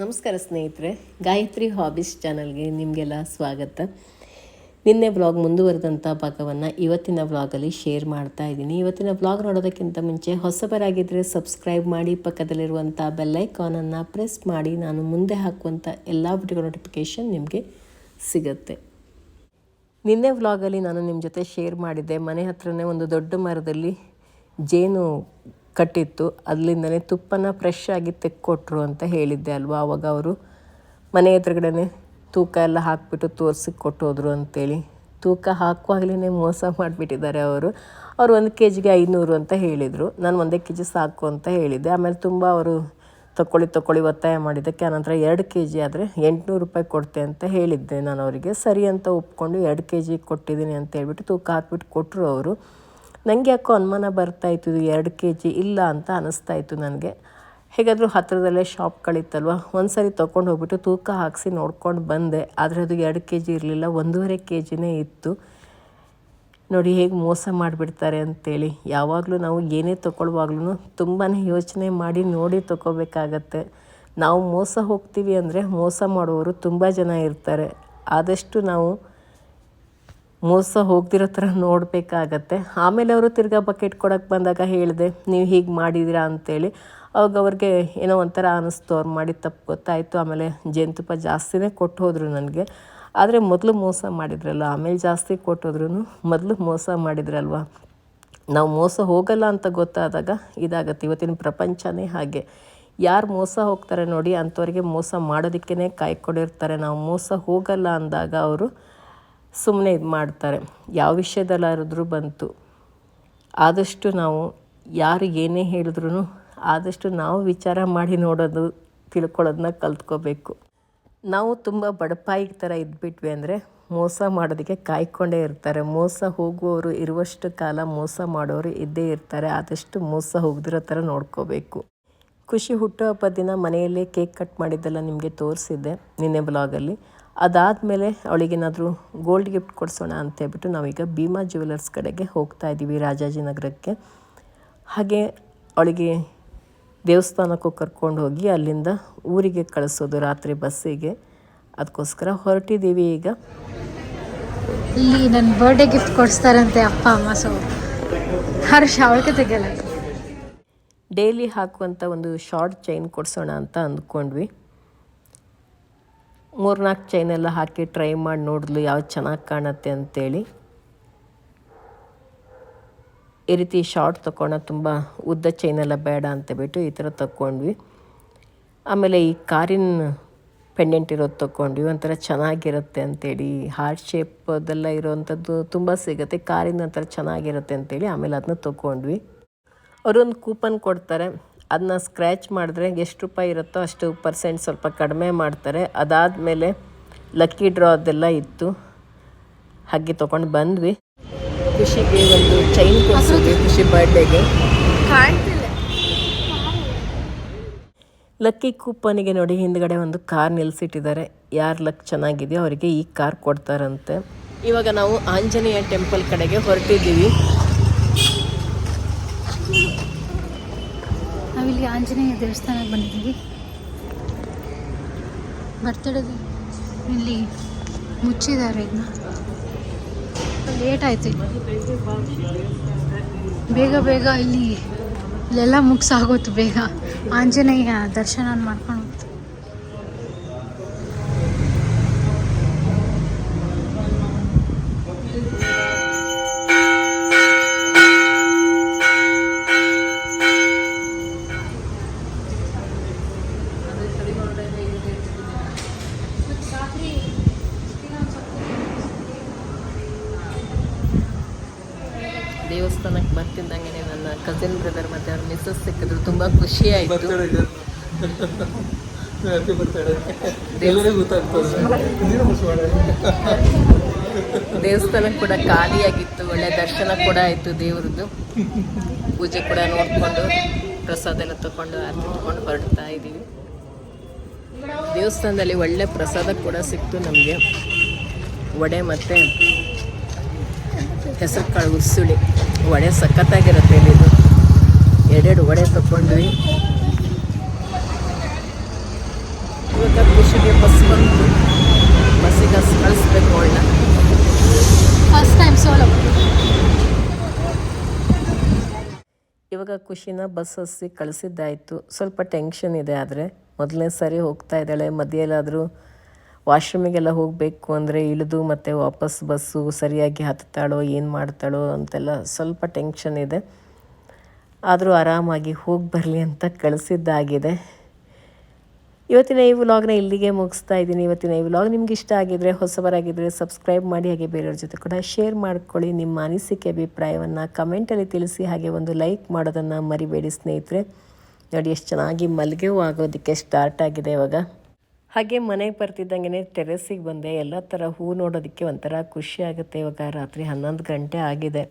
ನಮಸ್ಕಾರ ಸ್ನೇಹಿತರೆ, ಗಾಯತ್ರಿ ಹಾಬೀಸ್ ಚಾನಲ್ಗೆ ನಿಮಗೆಲ್ಲ ಸ್ವಾಗತ. ನಿನ್ನೆ ಬ್ಲಾಗ್ ಮುಂದುವರೆದಂಥ ಭಾಗವನ್ನು ಇವತ್ತಿನ ವ್ಲಾಗಲ್ಲಿ ಶೇರ್ ಮಾಡ್ತಾ ಇದ್ದೀನಿ. ಇವತ್ತಿನ ವ್ಲಾಗ್ ನೋಡೋದಕ್ಕಿಂತ ಮುಂಚೆ ಹೊಸಬರಾಗಿದ್ದರೆ ಸಬ್ಸ್ಕ್ರೈಬ್ ಮಾಡಿ ಪಕ್ಕದಲ್ಲಿರುವಂಥ ಬೆಲ್ಲೈಕಾನನ್ನು ಪ್ರೆಸ್ ಮಾಡಿ, ನಾನು ಮುಂದೆ ಹಾಕುವಂಥ ಎಲ್ಲ ವಿಡಿಯೋ ನೋಟಿಫಿಕೇಷನ್ ನಿಮಗೆ ಸಿಗುತ್ತೆ. ನಿನ್ನೆ ವ್ಲಾಗಲ್ಲಿ ನಾನು ನಿಮ್ಮ ಜೊತೆ ಶೇರ್ ಮಾಡಿದ್ದೆ. ಮನೆ ಹತ್ರನೇ ಒಂದು ದೊಡ್ಡ ಮರದಲ್ಲಿ ಜೇನು ಕಟ್ಟಿತ್ತು. ಅಲ್ಲಿಂದನೇ ತುಪ್ಪನ ಫ್ರೆಶ್ ಆಗಿ ತೆಕ್ಕೊಟ್ರು ಅಂತ ಹೇಳಿದ್ದೆ ಅಲ್ವಾ? ಆವಾಗ ಅವರು ಮನೆ ಎದುರುಗಡೆನೆ ತೂಕ ಎಲ್ಲ ಹಾಕ್ಬಿಟ್ಟು ತೋರಿಸಿ ಕೊಟ್ಟೋದ್ರು ಅಂತೇಳಿ. ತೂಕ ಹಾಕುವಾಗಲೇ ಮೋಸ ಮಾಡಿಬಿಟ್ಟಿದ್ದಾರೆ ಅವರು. ಅವರು ಒಂದು ಕೆ ಜಿಗೆ ಐನೂರು ಅಂತ ಹೇಳಿದರು. ನಾನು ಒಂದೇ ಕೆ ಜಿ ಸಾಕು ಅಂತ ಹೇಳಿದ್ದೆ. ಆಮೇಲೆ ತುಂಬ ಅವರು ತಕೊಳ್ಳಿ ತಕೊಳ್ಳಿ ಒತ್ತಾಯ ಮಾಡಿದ್ದಕ್ಕೆ ಆನಂತರ ಎರಡು ಕೆ ಜಿ ಆದರೆ ಎಂಟುನೂರು ರೂಪಾಯಿ ಕೊಡ್ತೆ ಅಂತ ಹೇಳಿದ್ದೆ ನಾನು ಅವರಿಗೆ. ಸರಿ ಅಂತ ಒಪ್ಕೊಂಡು ಎರಡು ಕೆ ಜಿ ಕೊಟ್ಟಿದ್ದೀನಿ ಅಂತ ಹೇಳ್ಬಿಟ್ಟು ತೂಕ ಹಾಕ್ಬಿಟ್ಟು ಕೊಟ್ಟರು ಅವರು. ನನಗೆ ಯಾಕೋ ಅನುಮಾನ ಬರ್ತಾ ಇತ್ತು, ಇದು ಎರಡು ಕೆ ಜಿ ಇಲ್ಲ ಅಂತ ಅನ್ನಿಸ್ತಾ ಇತ್ತು ನನಗೆ. ಹೇಗಾದರೂ ಹತ್ತಿರದಲ್ಲೇ ಶಾಪ್ಗಳಿತ್ತಲ್ವ ಒಂದು ಸರಿ ತೊಗೊಂಡು ಹೋಗ್ಬಿಟ್ಟು ತೂಕ ಹಾಕಿಸಿ ನೋಡ್ಕೊಂಡು ಬಂದೆ. ಆದರೆ ಅದು ಎರಡು ಕೆ ಜಿ ಇರಲಿಲ್ಲ, ಒಂದೂವರೆ ಕೆ ಜಿನೇ ಇತ್ತು. ನೋಡಿ ಹೇಗೆ ಮೋಸ ಮಾಡಿಬಿಡ್ತಾರೆ ಅಂತೇಳಿ. ಯಾವಾಗಲೂ ನಾವು ಏನೇ ತೊಗೊಳ್ವಾಗ್ಲೂ ತುಂಬಾ ಯೋಚನೆ ಮಾಡಿ ನೋಡಿ ತೊಗೋಬೇಕಾಗತ್ತೆ. ನಾವು ಮೋಸ ಹೋಗ್ತೀವಿ ಅಂದರೆ ಮೋಸ ಮಾಡುವವರು ತುಂಬ ಜನ ಇರ್ತಾರೆ. ಆದಷ್ಟು ನಾವು ಮೋಸ ಹೋಗ್ದಿರೋ ಥರ ನೋಡಬೇಕಾಗತ್ತೆ. ಆಮೇಲೆ ಅವರು ತಿರ್ಗಾ ಬಕೆಟ್ ಕೊಡೋಕ್ಕೆ ಬಂದಾಗ ಹೇಳಿದೆ, ನೀವು ಹೀಗೆ ಮಾಡಿದ್ದೀರಾ ಅಂತೇಳಿ. ಅವಾಗ ಅವ್ರಿಗೆ ಏನೋ ಒಂಥರ ಅನ್ನಿಸ್ತು ಅವ್ರು ಮಾಡಿದ ತಪ್ಪು ಗೊತ್ತಾಯಿತು. ಆಮೇಲೆ ಜೇನುತುಪ್ಪ ಜಾಸ್ತಿನೇ ಕೊಟ್ಟು ಹೋದರು ನನಗೆ. ಆದರೆ ಮೊದಲು ಮೋಸ ಮಾಡಿದ್ರಲ್ಲ, ಆಮೇಲೆ ಜಾಸ್ತಿ ಕೊಟ್ಟೋದ್ರೂ ಮೊದಲು ಮೋಸ ಮಾಡಿದ್ರಲ್ವ? ನಾವು ಮೋಸ ಹೋಗಲ್ಲ ಅಂತ ಗೊತ್ತಾದಾಗ ಇದಾಗತ್ತೆ, ಇವತ್ತಿನ ಪ್ರಪಂಚನೇ ಹಾಗೆ. ಯಾರು ಮೋಸ ಹೋಗ್ತಾರೆ ನೋಡಿ, ಅಂಥವ್ರಿಗೆ ಮೋಸ ಮಾಡೋದಕ್ಕೇ ಕಾಯ್ಕೊಂಡಿರ್ತಾರೆ. ನಾವು ಮೋಸ ಹೋಗಲ್ಲ ಅಂದಾಗ ಅವರು ಸುಮ್ಮನೆ ಇದು ಮಾಡ್ತಾರೆ. ಯಾವ ವಿಷಯದಲ್ಲಾದ್ರೂ ಬಂತು. ಆದಷ್ಟು ನಾವು ಯಾರು ಏನೇ ಹೇಳಿದ್ರು ಆದಷ್ಟು ನಾವು ವಿಚಾರ ಮಾಡಿ ನೋಡೋದು ತಿಳ್ಕೊಳ್ಳೋದನ್ನ ಕಲ್ತ್ಕೋಬೇಕು. ನಾವು ತುಂಬ ಬಡಪಾಯಿ ಥರ ಇದ್ಬಿಟ್ವಿ ಅಂದರೆ ಮೋಸ ಮಾಡೋದಕ್ಕೆ ಕಾಯ್ಕೊಂಡೇ ಇರ್ತಾರೆ. ಮೋಸ ಹೋಗುವವರು ಇರುವಷ್ಟು ಕಾಲ ಮೋಸ ಮಾಡೋರು ಇದ್ದೇ ಇರ್ತಾರೆ. ಆದಷ್ಟು ಮೋಸ ಹೋಗದಿರೋ ಥರ ನೋಡ್ಕೋಬೇಕು. ಖುಷಿ ಹುಟ್ಟುಹಬ್ಬದ ದಿನ ಮನೆಯಲ್ಲೇ ಕೇಕ್ ಕಟ್ ಮಾಡಿದ್ದೆಲ್ಲ ನಿಮಗೆ ತೋರಿಸಿದ್ದೆ ನಿನ್ನೆ ಬ್ಲಾಗಲ್ಲಿ. ಅದಾದಮೇಲೆ ಅವಳಿಗೇನಾದರೂ ಗೋಲ್ಡ್ ಗಿಫ್ಟ್ ಕೊಡಿಸೋಣ ಅಂತ ಹೇಳ್ಬಿಟ್ಟು ನಾವೀಗ ಭೀಮಾ ಜ್ಯುವೆಲರ್ಸ್ ಕಡೆಗೆ ಹೋಗ್ತಾ ಇದ್ದೀವಿ ರಾಜಾಜಿನಗರಕ್ಕೆ ಹಾಗೆ ಅವಳಿಗೆ ದೇವಸ್ಥಾನಕ್ಕೂ ಕರ್ಕೊಂಡು ಹೋಗಿ ಅಲ್ಲಿಂದ ಊರಿಗೆ ಕಳಿಸೋದು ರಾತ್ರಿ ಬಸ್ಸಿಗೆ ಅದಕ್ಕೋಸ್ಕರ ಹೊರಟಿದ್ದೀವಿ ಈಗ. ಇಲ್ಲಿ ನನ್ನ ಬರ್ಡೇ ಗಿಫ್ಟ್ ಕೊಡಿಸ್ತಾರಂತೆ ಅಪ್ಪ ಅಮ್ಮ ಸೊ ಹರ್ಷ ಅವಳಿಗೆ ತೆಗೆಯಲ್ಲ. ಡೈಲಿ ಹಾಕುವಂಥ ಒಂದು ಶಾರ್ಟ್ ಚೈನ್ ಕೊಡಿಸೋಣ ಅಂತ ಅಂದ್ಕೊಂಡ್ವಿ. ಮೂರ್ನಾಲ್ಕು ಚೈನೆಲ್ಲ ಹಾಕಿ ಟ್ರೈ ಮಾಡಿ ನೋಡಿದ್ಲು ಯಾವ್ದು ಚೆನ್ನಾಗಿ ಕಾಣುತ್ತೆ ಅಂತೇಳಿ. ಈ ರೀತಿ ಶಾರ್ಟ್ ತೊಗೊಂಡ ತುಂಬ ಉದ್ದ ಚೈನೆಲ್ಲ ಬೇಡ ಅಂತೇಳ್ಬಿಟ್ಟು ಈ ಥರ ತಗೊಂಡ್ವಿ ಆಮೇಲೆ ಈ ಕಾರಿನ ಪೆಂಡೆಂಟ್ ಇರೋದು ತೊಗೊಂಡ್ವಿ ಒಂಥರ ಚೆನ್ನಾಗಿರುತ್ತೆ ಅಂತೇಳಿ. ಹಾರ್ಟ್ ಶೇಪದೆಲ್ಲ ಇರೋವಂಥದ್ದು ತುಂಬ ಸಿಗುತ್ತೆ, ಕಾರಿನ ಒಂಥರ ಚೆನ್ನಾಗಿರುತ್ತೆ ಅಂತೇಳಿ ಆಮೇಲೆ ಅದನ್ನ ತೊಗೊಂಡ್ವಿ ಅವರೊಂದು ಕೂಪನ್ ಕೊಡ್ತಾರೆ. ಅದನ್ನ ಸ್ಕ್ರ್ಯಾಚ್ ಮಾಡಿದ್ರೆ ಎಷ್ಟು ರೂಪಾಯಿ ಇರುತ್ತೋ ಅಷ್ಟು ಪರ್ಸೆಂಟ್ ಸ್ವಲ್ಪ ಕಡಿಮೆ ಮಾಡ್ತಾರೆ. ಅದಾದಮೇಲೆ ಲಕ್ಕಿ ಡ್ರಾ ಅದೆಲ್ಲ ಇತ್ತು. ಹಾಗೆ ತೊಗೊಂಡು ಬಂದ್ವಿ. ಖುಷಿಗೆ ಒಂದು ಚೈನ್ ಕೊಡಿಸಿದ್ವಿ ಖುಷಿ ಬರ್ಡೇಗೆ ಲಕ್ಕಿ ಕೂಪನಿಗೆ ನೋಡಿ ಹಿಂದ್ಗಡೆ ಒಂದು ಕಾರ್ ನಿಲ್ಲಿಸಿಟ್ಟಿದ್ದಾರೆ ಯಾರು ಲಕ್ ಚೆನ್ನಾಗಿದೆಯೋ ಅವರಿಗೆ ಈ ಕಾರ್ ಕೊಡ್ತಾರಂತೆ. ಇವಾಗ ನಾವು ಆಂಜನೇಯ ಟೆಂಪಲ್ ಕಡೆಗೆ ಹೊರಟಿದ್ದೀವಿ. ನಾವಿಲ್ಲಿ ಆಂಜನೇಯ ದೇವಸ್ಥಾನಕ್ಕೆ ಬಂದಿದ್ದೀವಿ. ಬರ್ತಡೇದು ಇಲ್ಲಿ ಮುಚ್ಚಿದ್ದಾರೆ ಇದನ್ನ ಲೇಟ್ ಆಯ್ತು ಬೇಗ ಬೇಗ ಇಲ್ಲಿ, ಇಲ್ಲೆಲ್ಲ ಮುಗಿಸಾಗೋತು ಬೇಗ. ಆಂಜನೇಯ ದರ್ಶನ ಮಾಡ್ಕೊಂಡು ದೇವಸ್ಥಾನಕ್ಕೆ ಬರ್ತಿದ್ದಂಗೆ ನನ್ನ ಕಸಿನ್ ಬ್ರದರ್ ಮತ್ತು ಅವ್ರ ಮಿಸ್ಸಸ್ ಸಿಕ್ಕಿದ್ರು. ತುಂಬ ಖುಷಿ ಆಯಿತು. ದೇವಸ್ಥಾನ ಕೂಡ ಖಾಲಿಯಾಗಿತ್ತು ಒಳ್ಳೆ ದರ್ಶನ ಕೂಡ ಆಯಿತು ದೇವ್ರದ್ದು. ಪೂಜೆ ಕೂಡ ನೋಡಿಕೊಂಡು ಪ್ರಸಾದ ಎಲ್ಲ ತಗೊಂಡು ಆರತಿ ತಗೊಂಡು ಹೊರಡ್ತಾ ಇದ್ದೀವಿ. ದೇವಸ್ಥಾನದಲ್ಲಿ ಒಳ್ಳೆ ಪ್ರಸಾದ ಕೂಡ ಸಿಕ್ತು ನಮಗೆ. ವಡೆ ಮತ್ತು ಹೆಸರು ಕಾಳು ಉಸುಳಿ. ವಡೆ ಸಖತ್ತಾಗಿರುತ್ತೆ ಇಲ್ಲಿದು ಎರಡೆರಡು ವಡೆ ತಗೊಂಡ್ವಿ ಇವಾಗ ಖುಷಿಗೆ ಬಸ್ ಬಂದು ಬಸ್ಸಿಗೆ ಕಳಿಸ್ಬೇಕು ಅವಳನ್ನ. ಫಸ್ಟ್ ಟೈಮ್ ಸೋಲೋ ಇವಾಗ ಖುಷಿನ ಬಸ್ ಹಸಿ ಕಳಿಸಿದ್ದಾಯಿತು. ಸ್ವಲ್ಪ ಟೆನ್ಷನ್ ಇದೆ ಆದರೆ. ಮೊದಲನೇ ಸಾರಿ ಹೋಗ್ತಾ ಇದ್ದಾಳೆ. ಮಧ್ಯೆಲ್ಲಾದರೂ ವಾಶ್ರೂಮಿಗೆಲ್ಲ ಹೋಗಬೇಕು ಅಂದರೆ ಇಳಿದು ಮತ್ತು ವಾಪಸ್ ಬಸ್ಸು ಸರಿಯಾಗಿ ಹತ್ತಾಳೋ ಏನು ಮಾಡ್ತಾಳೋ ಅಂತೆಲ್ಲ ಸ್ವಲ್ಪ ಟೆನ್ಷನ್ ಇದೆ. ಆದರೂ ಆರಾಮಾಗಿ ಹೋಗಿ ಬರಲಿ ಅಂತ ಕಳಿಸಿದ್ದಾಗಿದೆ. ಇವತ್ತಿನ ಈ ವ್ಲಾಗ್ನ ಇಲ್ಲಿಗೆ ಮುಗಿಸ್ತಾ ಇದ್ದೀನಿ. ಇವತ್ತಿನ ಈ ವ್ಲಾಗ್ ನಿಮ್ಗೆ ಇಷ್ಟ ಆಗಿದ್ರೆ ಹೊಸಬರಾಗಿದ್ದರೆ ಸಬ್ಸ್ಕ್ರೈಬ್ ಮಾಡಿ, ಹಾಗೆ ಬೇರೆಯವ್ರ ಜೊತೆ ಕೂಡ ಶೇರ್ ಮಾಡ್ಕೊಳ್ಳಿ. ನಿಮ್ಮ ಅನಿಸಿಕೆ, ಅಭಿಪ್ರಾಯವನ್ನು ಕಮೆಂಟಲ್ಲಿ ತಿಳಿಸಿ, ಹಾಗೆ ಒಂದು ಲೈಕ್ ಮಾಡೋದನ್ನು ಮರಿಬೇಡಿ ಸ್ನೇಹಿತರೆ. ನೋಡಿ, ಎಷ್ಟು ಚೆನ್ನಾಗಿ ಮಲ್ಲಿಗೆಗೂ ಆಗೋದಕ್ಕೆ ಸ್ಟಾರ್ಟ್ ಆಗಿದೆ ಇವಾಗ. ಹಾಗೆ ಮನೆಗೆ ಬರ್ತಿದ್ದಂಗೆ ಟೆರೆಸಿಗೆ ಬಂದೆ. ಎಲ್ಲ ಥರ ಹೂ ನೋಡೋದಕ್ಕೆ ಒಂಥರ ಖುಷಿ ಆಗುತ್ತೆ. ಇವಾಗ ರಾತ್ರಿ ಹನ್ನೊಂದು ಗಂಟೆ ಆಗಿದೆ.